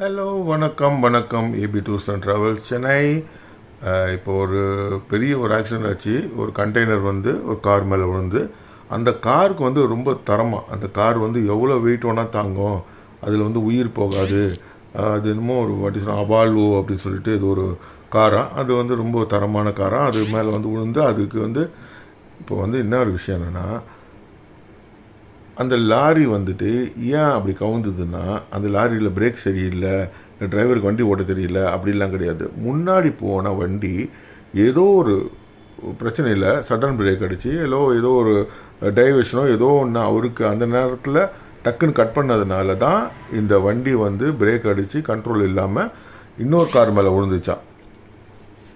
Hello வணக்கம் வணக்கம். AB tours and travel Chennai இப்போ ஒரு பெரிய ஒரு ஆக்சிடென்ட் ஆச்சு. ஒரு கண்டெய்னர் வந்து ஒரு கார் மேலே விழுந்து. அந்த காருக்கு வந்து ரொம்ப தரமாக அந்த கார் வந்து எவ்வளோ வெயிட் வேணால் தாங்கும். அதில் வந்து உயிர் போகாது. அது என்னமோ ஒரு வாட்டி சொன்ன அபால்வோ அப்படின்னு சொல்லிட்டு இது ஒரு காரா அது வந்து ரொம்ப தரமான காராக அது மேலே வந்து விழுந்து அதுக்கு வந்து இப்போ வந்து என்ன ஒரு விஷயம் என்னென்னா அந்த லாரி வந்துட்டு ஏன் அப்படி கவுந்ததுன்னா அந்த லாரியில் பிரேக் சரியில்லை டிரைவருக்கு வண்டி ஓட்ட தெரியல அப்படிலாம் கிடையாது. முன்னாடி போன வண்டி ஏதோ ஒரு பிரச்சனையில் சடன் பிரேக் அடிச்சு ஏதோ ஏதோ ஒரு டைவர்ஷனோ ஏதோ ஒன்று அவருக்கு அந்த நேரத்தில் டக்குன்னு கட் பண்ணதுனால தான் இந்த வண்டி வந்து பிரேக் அடித்து கண்ட்ரோல் இல்லாமல் இன்னொரு கார் மேலே விழுந்துச்சான்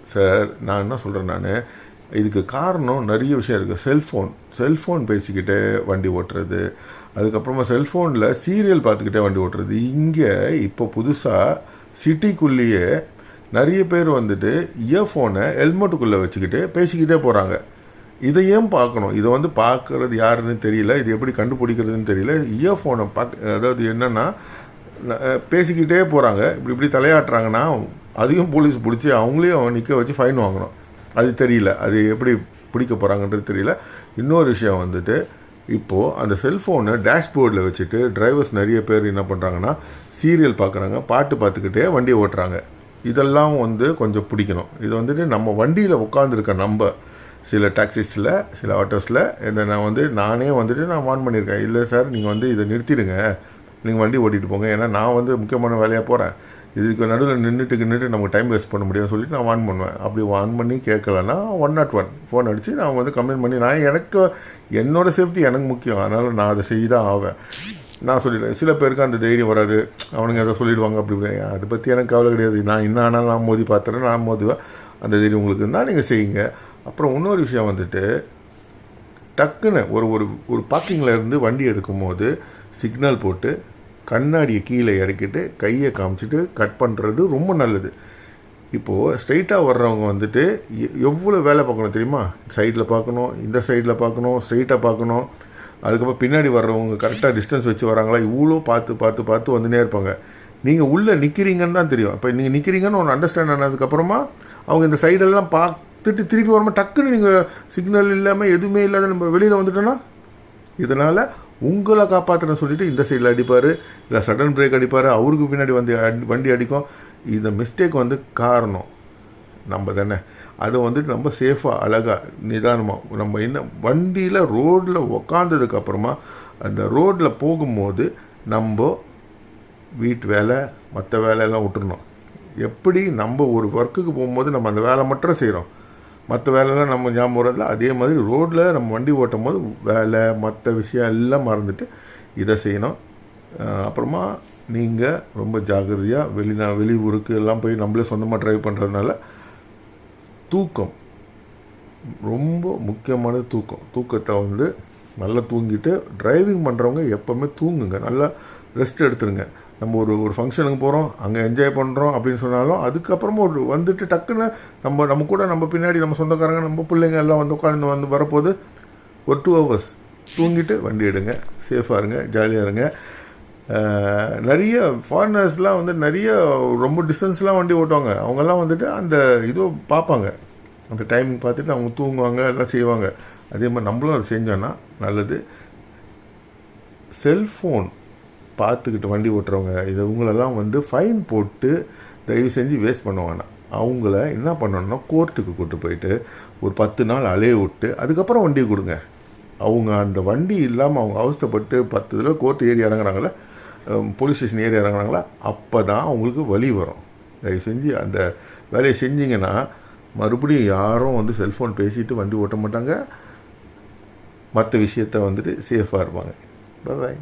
சார் நான் என்ன சொல்கிறேன் நான்? இதுக்கு காரணம் நிறைய விஷயம் இருக்குது செல்ஃபோன் செல்ஃபோன் பேசிக்கிட்டே வண்டி ஓட்டுறது. அதுக்கப்புறமா செல்ஃபோனில் சீரியல் பார்த்துக்கிட்டே வண்டி ஓட்டுறது. இங்கே இப்போ புதுசாக சிட்டிக்குள்ளேயே நிறைய பேர் வந்துட்டு இயர்ஃபோனை ஹெல்மெட்டுக்குள்ளே வச்சுக்கிட்டு பேசிக்கிட்டே போகிறாங்க இதை ஏன் பார்க்கணும். இதை வந்து பார்க்குறது யாருன்னு தெரியல. இது எப்படி கண்டுபிடிக்கிறதுன்னு தெரியல. இயர்ஃபோனை பார்க்க அதாவது என்னென்னா பேசிக்கிட்டே போகிறாங்க இப்படி இப்படி தலையாட்டுறாங்கன்னா அதையும் போலீஸ் பிடிச்சி அவங்களையும் நிற்க வச்சு ஃபைன் வாங்கணும். அது தெரியல. அது எப்படி பிடிக்க போகிறாங்கன்றது தெரியல. இன்னொரு விஷயம் வந்துட்டு இப்போது அந்த செல்ஃபோனை டேஷ்போர்டில் வச்சுட்டு டிரைவர்ஸ் நிறைய பேர் என்ன பண்ணுறாங்கன்னா சீரியல் பார்க்குறாங்க பாட்டு பார்த்துக்கிட்டே வண்டி ஓட்டுறாங்க. இதெல்லாம் வந்து கொஞ்சம் பிடிக்கணும். இது வந்துட்டு நம்ம வண்டியில் உட்காந்துருக்க நம்ம சில டாக்ஸிஸில் சில ஆட்டோஸில் இதை நான் வந்து நானே வந்துட்டு நான் வான் பண்ணியிருக்கேன். இல்லை சார் நீங்கள் வந்து இதை நிறுத்திடுங்க. நீங்கள் வண்டி ஓட்டிகிட்டு போங்க. ஏன்னா நான் வந்து முக்கியமான வேலையாக போகிறேன் இதுக்கு நடுவில் நின்றுட்டு நின்றுட்டு நமக்கு டைம் வேஸ்ட் பண்ண முடியும்னு சொல்லிட்டு நான் வான் பண்ணுவேன். அப்படி வான் பண்ணி கேட்கலன்னா ஒன் நாட் ஒன் ஃபோன் அடித்து நான் வந்து கம்ப்ளைண்ட் பண்ணி நான் எனக்கு என்னோடய சேஃப்டி எனக்கு முக்கியம். அதனால் நான் அதை செய்ய தான் ஆவேன். நான் சொல்லிடுவேன். சில பேருக்கு அந்த தைரியம் வராது. அவனுங்க அதை சொல்லிடுவாங்க அப்படி இப்படி. அதை பற்றி எனக்கு கவலை கிடையாது. நான் என்ன ஆனாலும் நான் மோதி பார்த்துறேன் நான் மோதுவேன். அந்த தைரியம் உங்களுக்கு இருந்தால் நீங்கள் செய்யுங்க. அப்புறம் இன்னொரு விஷயம் வந்துட்டு டக்குன்னு ஒரு ஒரு ஒரு பார்க்கிங்கில் இருந்து வண்டி எடுக்கும்போது சிக்னல் போட்டு கண்ணாடியை கீழே இறக்கிட்டு கையை காமிச்சிட்டு கட் பண்ணுறது ரொம்ப நல்லது. இப்போது ஸ்ட்ரைட்டாக வர்றவங்க வந்துட்டு எ- எவ்வளோ வேலை பார்க்கணும் தெரியுமா? சைடில் பார்க்கணும் இந்த சைடில் பார்க்கணும் ஸ்ட்ரைட்டாக பார்க்கணும். அதுக்கப்புறம் பின்னாடி வர்றவங்க கரெக்டாக டிஸ்டன்ஸ் வச்சு வராங்களா? இவ்வளோ பார்த்து பார்த்து பார்த்து வந்துனே இருப்பாங்க. நீங்கள் உள்ளே நிற்கிறீங்கன்னு தான் தெரியும். இப்போ நீங்கள் நிற்கிறீங்கன்னு ஒன்று அண்டர்ஸ்டாண்ட் ஆனதுக்கப்புறமா அவங்க இந்த சைடெல்லாம் பார்த்துட்டு திருப்பி வரும்போது டக்குன்னு நீங்கள் சிக்னல் இல்லாமல் எதுவுமே இல்லாத நம்ம வெளியில் வந்துட்டோன்னா இதனால் உங்களை காப்பாற்றுறேன்னு சொல்லிட்டு இந்த சைடில் அடிப்பார். இல்லை சடன் பிரேக் அடிப்பார். அவருக்கு பின்னாடி வந்து அடி- வண்டி அடிக்கும். இந்த மிஸ்டேக் வந்து காரணம். நம்ம தானே. அதை வந்துட்டு ரொம்ப சேஃபாக அழகாக நிதானமாக நம்ம என்ன வண்டியில் ரோட்டில் உக்காந்ததுக்கப்புறமா அந்த ரோட்டில் போகும்போது நம்ம வீட்டு வேலை மற்ற வேலையெல்லாம் விட்டுறணும். எப்படி நம்ம ஒரு ஒர்க்குக்கு போகும்போது நம்ம அந்த வேலை மட்டும் செய்கிறோம் மற்ற வேலைலாம் நம்ம ஞாபகம் வரதில்ல அதே மாதிரி ரோட்டில் நம்ம வண்டி ஓட்டும் போது வேலை மற்ற விஷயம் எல்லாம் மறந்துட்டு இதை செய்யணும். அப்புறமா நீங்கள் ரொம்ப ஜாகிரதையாக வெளிநா வெளியூருக்கு எல்லாம் போய் நம்மளே சொந்தமாக ட்ரைவ் பண்ணுறதுனால தூக்கம். ரொம்ப முக்கியமான தூக்கம். தூக்கத்தை வந்து நல்லா தூங்கிட்டு டிரைவிங் பண்ணுறவங்க எப்போவுமே தூங்குங்க. நல்லா ரெஸ்ட் எடுத்துருங்க. நம்ம ஒரு ஒரு ஃபங்க்ஷனுக்கு போகிறோம் அங்கே என்ஜாய் பண்ணுறோம் அப்படின்னு சொன்னாலும் அதுக்கப்புறமா ஒரு வந்துட்டு டக்குன்னு நம்ம நம்ம கூட நம்ம பின்னாடி நம்ம சொந்தக்காரங்க நம்ம பிள்ளைங்க எல்லாம் வந்து உட்காந்து வந்து வரப்போது ஒரு டூ ஹவர்ஸ் தூங்கிட்டு வண்டி எடுங்க சேஃபாக இருங்க ஜாலியாக இருங்க. நிறைய ஃபாரினர்ஸ்லாம் வந்து நிறைய ரொம்ப டிஸ்டன்ஸ்லாம் வண்டி ஓட்டுவாங்க. அவங்கெல்லாம் வந்துட்டு அந்த இதோ பார்ப்பாங்க. அந்த டைமிங் பார்த்துட்டு அவங்க தூங்குவாங்க எல்லாம் செய்வாங்க. அதே மாதிரி நம்மளும் அதை செஞ்சோன்னா நல்லது. செல்ஃபோன் பார்த்துக்கிட்டு வண்டி ஓட்டுறவங்க இது இவங்களெல்லாம் வந்து ஃபைன் போட்டு தயவு செஞ்சு வேஸ்ட் பண்ணுவாங்க அவங்கள என்ன பண்ணணும்னா கோர்ட்டுக்கு கூட்டு போயிட்டு ஒரு பத்து நாள் அலைய விட்டு அதுக்கப்புறம் வண்டியை கொடுங்க. அவங்க அந்த வண்டி இல்லாமல் அவங்க அவஸ்தைப்பட்டு பத்து தடவை கோர்ட்டு ஏறி இறங்குறாங்களா போலீஸ் ஸ்டேஷன் ஏறி இறங்குறாங்களா அப்போ தான் அவங்களுக்கு வழி வரும். தயவு செஞ்சு அந்த வேலையை செஞ்சிங்கன்னா மறுபடியும் யாரும் வந்து செல்ஃபோன் பேசிட்டு வண்டி ஓட்ட மாட்டாங்க. மற்ற விஷயத்த வந்துட்டு சேஃபாக இருப்பாங்க. பாய்